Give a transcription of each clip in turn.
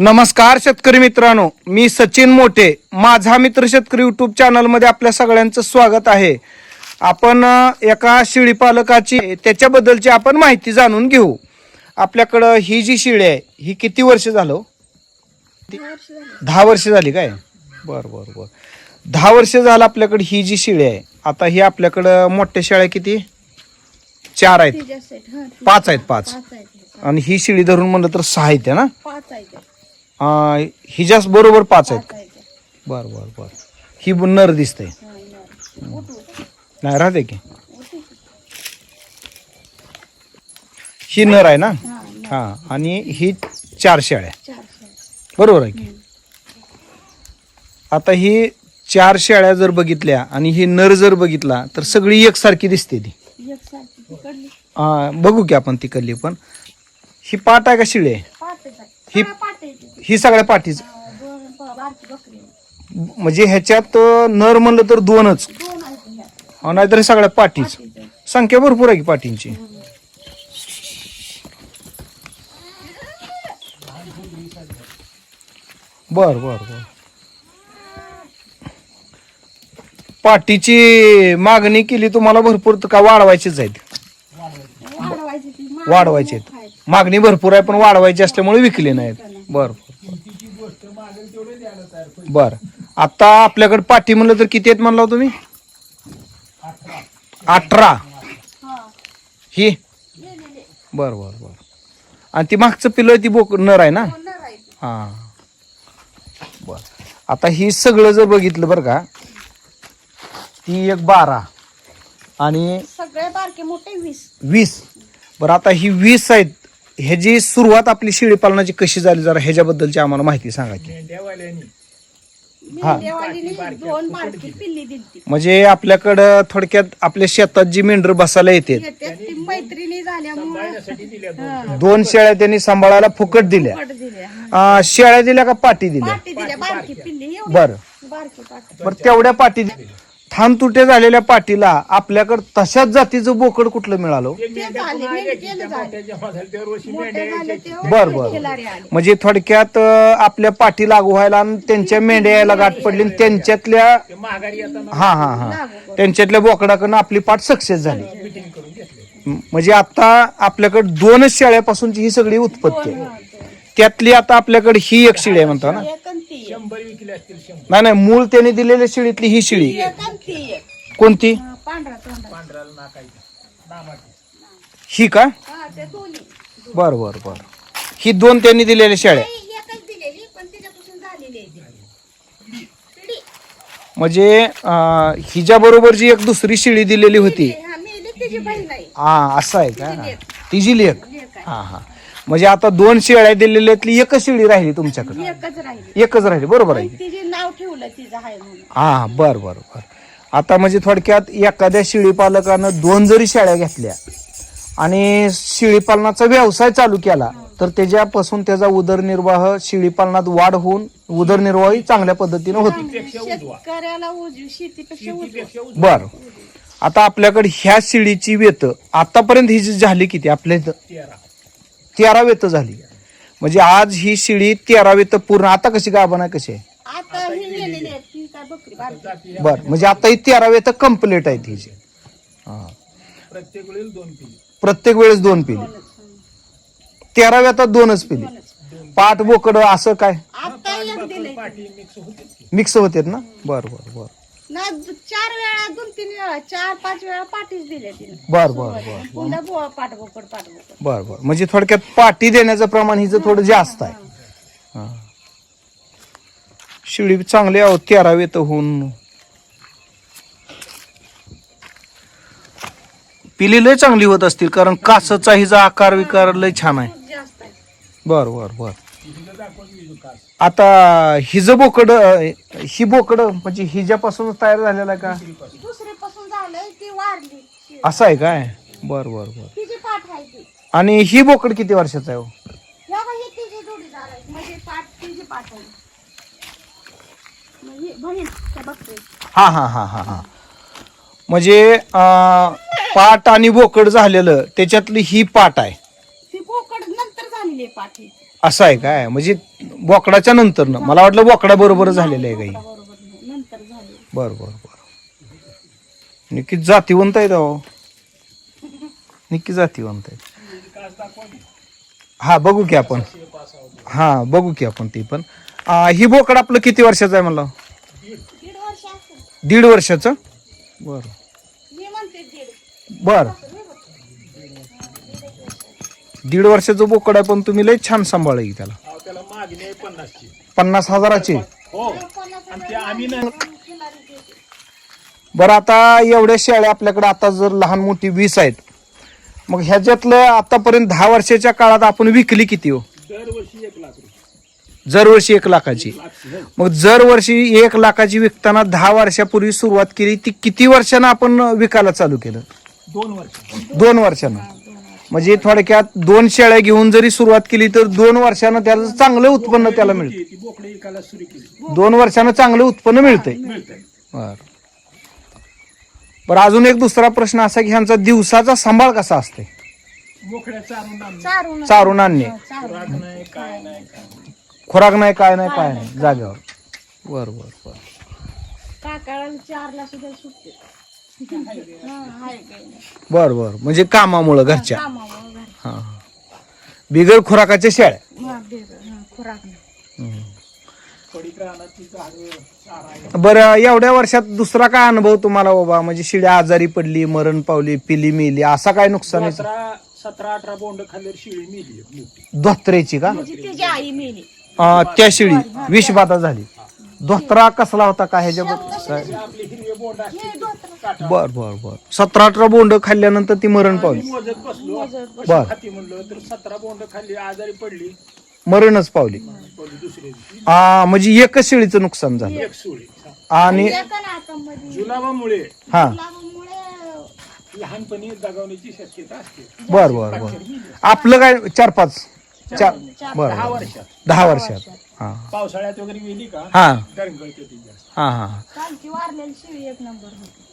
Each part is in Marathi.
नमस्कार शेतकरी मित्रांनो मी सचिन मोठे माझा मित्र शेतकरी युट्यूब चॅनलमध्ये आपल्या सगळ्यांचं स्वागत आहे. आपण एका शेळी पालकाची त्याच्याबद्दलची आपण माहिती जाणून घेऊ. आपल्याकडं ही जी शेळी आहे ही किती वर्ष झालं? दहा वर्ष झाली काय? बर बर बर. दहा वर्ष झालं आपल्याकडे ही जी शेळी आहे. आता ही आपल्याकडं मोठ्या शेळ्या किती? चार आहेत. पाच आहेत पाच. आणि ही शेळी धरून म्हणलं तर सहा आहेत ना? अं, हिच्याच बरोबर पाच आहेत. बर बर बर. ही नर दिसते. नाही राहते की. ही नर आहे ना? हा आणि ही चार शेळ्या. बरोबर आहे की? आता ही चार शेळ्या जर बघितल्या आणि ही नर जर बघितला तर सगळी एकसारखी दिसते ती. अं, बघू की आपण तिकडली पण. ही पाट आहे का शिळे? ही ही सगळ्या पाठीच म्हणजे ह्याच्यात अं, नर म्हणलं तर दोनच. अं, नाहीतर सगळ्या पाठीच संख्या भरपूर आहे की पाठींची बर बर बर. पाठीची मागणी केली तुम्हाला भरपूर तर का वाढवायचीच आहेत. वाढवायचे आहेत. मागणी भरपूर आहे पण वाढवायची असल्यामुळे विकली नाहीत. बर. बर. आता आपल्याकडे पाठी म्हणलं तर किती आहेत म्हणला हो तुम्ही? अठरा. ही? बर बर बर. आणि ती मागचं पिलं ती बोक नर आहे ना? हा. बर. आता ही सगळं जर बघितलं बरं का ती एक बारा आणि सगळे बारके मोठे वीस. वीस. बरं आता ही वीस आहेत. ह्याची सुरुवात आपली शेळी पालनाची कशी झाली जरा ह्याच्याबद्दलची आम्हाला माहिती सांगा की. हा. मेंढ्यावालीने दोन बारकी पिल्ली दिलती. म्हणजे आपल्याकडं थोडक्यात आपल्या शेतात जी मेंढर बसायला येते. येते ती मैत्रिणी झाल्यामुळे. दोन शेळ्या. त्यांनी सांभाळायला फुकट दिल्या. शेळ्या दिल्या का पाटी दिल्या? पाटी दिल्या बारकी पिल्ली एवढी बर. बारकी पाटी. बर तेवढ्या पाटी थान तुटे झालेल्या पाटीला आपल्याकडं तशाच जातीचं बोकड कुठलं मिळालं? बर बर. म्हणजे थोडक्यात आपल्या पाठी लागू व्हायला आणि त्यांच्या मेंढ्या यायला गाठ पडली आणि त्यांच्यातल्या हा हा हा. त्यांच्यातल्या बोकडाकडनं आपली पाठ सक्सेस झाली. म्हणजे आता आपल्याकडे दोनच शेळ्यापासूनची ही सगळी उत्पत्ती आहे. त्यातली आता आपल्याकडे ही एक शिळी आहे म्हणता ना ती. नाही नाही मूळ त्याने दिलेल्या शिळीतली ही शिळी. ती कोणती? हा, ही का? हा ते दोन्ही. बर बर बर. ही दोन त्यांनी दिलेल्या शेळ्या नाही, एकच दिलेली पण तिच्यापासून झालेली आहे ती. पिढी. म्हणजे हिच्या बरोबर जी एक दुसरी शिळी दिलेली होती. हा, मेली तिची बहीण आहे. हा असं आहे का? लेक. तिची लेख. लेक आहे. हा हा. म्हणजे आता दोन शेळ्या दिलेल्यातली एकच शेळी राहिली तुमच्याकडे? एकच राहिली. एकच राहिली बरोबर आहे. पण तिचे नाव ठेवलं तिचं आहे म्हणून. हा बर बर बर. आता म्हणजे थोडक्यात एखाद्या शेळी पालकानं दोन जरी शेळ्या घेतल्या आणि शेळी पालनाचा व्यवसाय चालू केला तर त्याच्यापासून त्याचा उदरनिर्वाह शेळी पालनात वाढ होऊन उदरनिर्वाह चांगल्या पद्धतीने होतो. शेतकऱ्याला उजवी शेतीपेक्षा उजवी. बर. आता आपल्याकडे ह्या शेळीची वेत आतापर्यंत ही जी झाली किती? आपल्या इथं? तेरा. वेत झाली. म्हणजे आज ही शेळी तेरा वेत पूर्ण. आता कशी गाभण आहे कशी आहे? ही बर म्हणजे आता ही तेरा वेत कंप्लीट आहे हा. प्रत्येक वेळेस दोन पिली. तेरा वेतात दोनच पिली. पाठ बोकड असं काय? आता एक दिले मिक्स होते ना? बर बर बर. ना चार वेळा दोन तीन वेळा चार पाच वेळा पाठीच तिने. बर बर बर. पुन्हा बुवा पाठबोकड पाठबोकड. बर बर. म्हणजे थोडक्यात पाठी देण्याचं प्रमाण हिचं थोडं जास्त आहे. हा. शिळी चांगली आहो तेरा वेत होऊन. पिली लय चांगली होत असतील कारण कासचा हिचा आकार विकार लय छान आहे. जास्त आहे. बर बर बर. आता हिज बोकड ही बोकड म्हणजे हिच्यापासूनच तयार झालेला का? दुसरीपासून झालंय ती वारली असं आहे काय? बर बर बर. तिची पाठ आहे ती. आणि ही बोकड किती वर्षाचा आहे हो? ही तिची आहे. म्हणजे पाठ तिची पाठ आहे. म्हणजे बहीण त्या बघते हा हा हा हा हा. म्हणजे अं, पाट आणि बोकड झालेलं त्याच्यातली ही पाट आहे. ती बोकड नंतर झालेली आहे पाठी असं आहे काय? म्हणजे बोकडाच्या नंतर ना मला वाटलं बोकडा बरोबर झालेलं आहे काही. बरोबर नाही. नंतर झाली बर बर बर. नक्की जातीवंत आहे अहो नक्की जातीवंत आहे. हा बघू की आपण. हा बघू की आपण ती पण. आ, ही बोकड आपलं किती वर्षाचं आहे म्हणलं? दीड वर्ष असेल. दीड वर्षाचं? बर. मी म्हणते दीड. बर. दीड वर्षाचं बोकड आहे पण तुम्ही लय छान सांभाळ की त्याला. अहो, त्याला मागणी आहे पन्नासची. पन्नास हजाराची? हो. आणि ते आम्ही नाही. बरं आता एवढ्या शेळ्या आपल्याकडे आता जर लहान मोठी वीस आहेत मग ह्याच्यातलं आतापर्यंत दहा वर्षाच्या काळात आपण विकली किती हो? दरवर्षी एक लाख रुपये. दरवर्षी एक लाखाची. लाख हो. मग दरवर्षी एक लाखाची विकताना दहा वर्षापूर्वी सुरुवात केली ती किती वर्षानं आपण विकायला चालू केलं? दोन वर्ष. दोन वर्षानं. म्हणजे थोडक्यात दोन शेळ्या घेऊन जरी सुरुवात केली तर दोन वर्षानं त्याला चांगलं उत्पन्न त्याला मिळतं. ती ती बोकडे एकाला सुरू केली. दोन वर्षानं चांगलं उत्पन्न मिळतंय. मिळतंय. बर. बरं अजून एक दुसरा प्रश्न असा की ह्यांचा दिवसाचा सांभाळ कसा असते बोकड्या चारून आणून चारून चारून आणणे. चारून. राख नाही काय नाही काय नाही. खुराक नाही काय नाही काय नाही जागेवर. बर बर बर. चारला सुद्धा सुटते. हा. बर बर. म्हणजे कामामुळं घरच्या. हा. बिगर खुराकाच्या शेळ्या? आहे. बरं एवढ्या वर्षात दुसरा काय अनुभव तुम्हाला बाबा? म्हणजे शिड्या आजारी पडली मरण पावली पिली मिली असा काय नुकसान सतरा सतरा अठरा बोंड खाल्ल्यावर शिळी मिली मोठी. धोत्रेची का? म्हणजे तिची आई मेली. अं, त्या शिडी विषबाधा झाली. धोत्रा कसला होता का ह्याच्याबद्दल ते आपले हिरवे बोंड असते. बर बर बर. सतरा अठरा बोंड खाल्ल्यानंतर ती मरण पावली. मोजत बसलो. कशी बर. खाती म्हणलं तर सतरा बोंड खाल्ली आजारी पडली. मरणच पावली. पडली दुसऱ्या दिवशी आ, म्हणजे एकच शेळीचं नुकसान झालं. एक सुळी आणि हा. जुलाबामुळे गुलाबामुळे लहानपणी दगावण्याची शक्यता असते. बर बर बर. आपलं काय चार पाच? चार बर दहा बर. वर्षात. दहा वर्षात. हा. पावसाळ्यात वगैरे गेली का? हा. दरंगळते ती जास्त. हा हा. कालची वारलेली शिळी एक नंबर होती.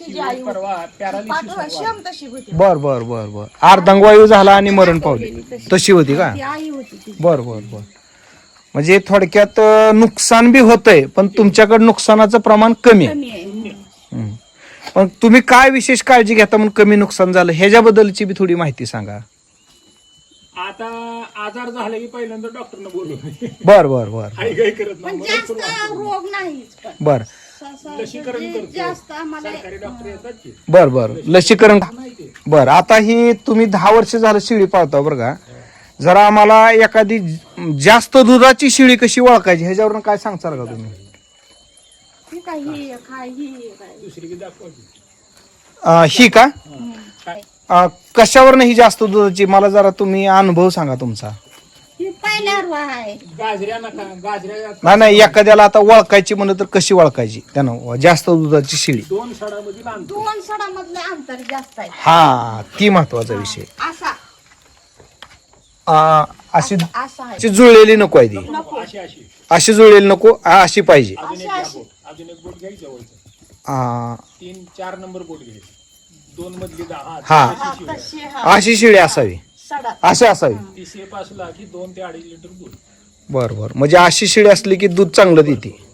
तिची आई शिवाय परवा पाठवा पॅरालिसिस शेम तशी होती. बर बर बर बर. अर्धांगवायू झाला आणि मरण पावली. तशी होती का? ती आई होती ती बर बर बर. म्हणजे थोडक्यात अं, नुकसान बी होतंय पण तुमच्याकडे नुकसानाचं प्रमाण कमी आहे. कमी आहे. हम्म. पण तुम्ही काय विशेष काळजी घेता म्हणून कमी नुकसान झालं? ह्याच्याबद्दलची बी थोडी माहिती सांगा. आता आजार झाला की पहिल्यांदा डॉक्टरनं बोलवलं. बर बर बर. आई गाई करत नाही पण मला जास्त सुरुवात रोग नाहीच. पण बर. लसीकरण जे करतो. जास्त आम्हाला सरकारी डॉक्टर येतात की? बर बर. लसीकरण बर आता ही तुम्ही दहा वर्ष झालं शिळी पाळता बरं का. जरा आम्हाला एखादी जास्त दुधाची शिळी कशी ओळखायची ह्याच्यावरून काय सांगताल का तुम्ही? ही काय ही ही. दुसरी की. दाखवायची अं, ही का? काय? अं, कशावरनं ही जास्त दुधाची मला जरा तुम्ही अनुभव सांगा तुमचा. पहिल्यावर आहे गाजऱ्या नका गाजऱ्या नाही नाही एखाद्याला आता ओळखायची म्हणलं तर कशी ओळखायची त्यानं जास्त दुधाची शिळी. दोन सडामधील अंतर दोन सडामधलं अंतर जास्त आहे. हा ती महत्त्वाचा विषय. असा. अशी असा आहे. अशी जुळलेली नको आहे ती. अशी अशी. अशी जुळलेली नको आ, अशी पाहिजे. अजून एक अशी- घ्या बोट. अजून एक बोट घ्यायचं जवळचं. अं, तीन चार नंबर बोट घ्यायची दोन मधली दहा हा. हा, तशी हा. अशी शिळी असावी. अशी असावी. ती सेप असला की दोन ते अडीच लिटर दूध. बर बर. म्हणजे अशी शिळी असली की दूध चांगलं देते.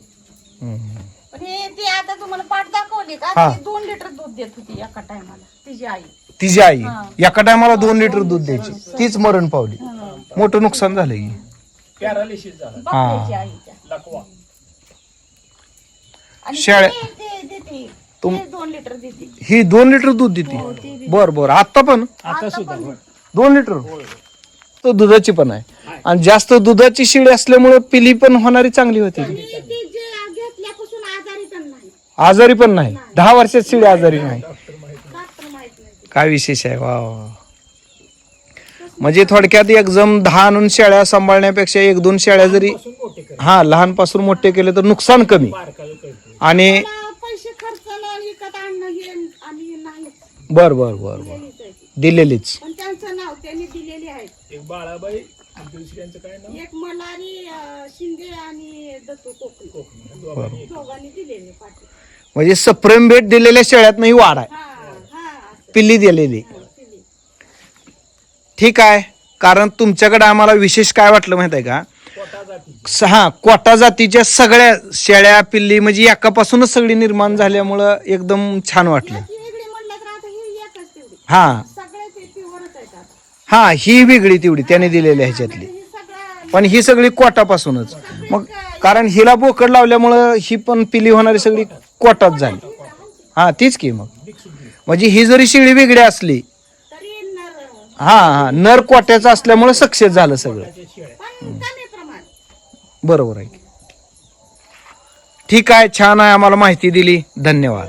हम्म. पण हे ती आता तुम्हाला पाठ दाखवली का? हा. ती दोन लिटर दूध देत होती एका टायमाला तिची आई. तिची आई. एका टायमाला दोन लिटर दूध द्यायची. तीच मरण पावली. मोठं नुकसान झालं की. पॅरालिसिस झाला. बघायची आई त्या लकवा. आणि शेळ्या- ती- ती देते. तुम- ती दोन लिटर देते. ही दोन लिटर दूध देते. बर बर. आता पण? आता सुद्धा. दोन लिटर. तो दुधाची पण आहे. आणि जास्त दुधाची शिळी असल्यामुळे पिली पण होणारी चांगली होती. आजारी पण नाही. दहा वर्षात शिळी आजारी नाही. काय विशेष आहे? वा वा. म्हणजे थोडक्यात एकदम दहा आणून शेळ्या सांभाळण्यापेक्षा एक दोन शेळ्या जरी हा लहानपासून मोठे केले तर नुकसान कमी. आणि बर बर बर बर. दिलेलीच. त्यांनी दिलेली आहे एक बाळाबाई आणि दुसऱ्यांचं काय नाव? एक मलारी अं, शिंदे आणि दत्तू कोकणी. कोकणी. दोघांनी दोघांनी दिलेले पाठी. म्हणजे सप्रेम भेट दिलेल्या शेळ्यात ही वाढ आहे. हा हा असं. पिल्ली दिलेली. दिली. ठीक आहे. कारण तुमच्याकडे आम्हाला विशेष काय वाटलं माहीत आहे का? जाती. हा कोटा जातीच्या सगळ्या शेळ्या पिल्ली म्हणजे एकापासूनच सगळी निर्माण झाल्यामुळं एकदम छान वाटलं. ती वेगळी म्हणलं तर आता ही एकच तेवढी. हा सगळे ते प्युअरच आहेत आता हा ही वेगळी तेवढी त्याने दिलेली ह्याच्यातली. पण ही सगळी कोटापासूनच. मग कारण हिला बोकड लावल्यामुळं ही पण पिली होणारी सगळी कोटात झाली. हा तीच की मग. म्हणजे ही जरी शिळी वेगळी असली हा हा नर कोट्याचं असल्यामुळे सक्सेस झालं सगळं. बरोबर आहे ठीक आहे छान आहे आम्हाला माहिती दिली. धन्यवाद.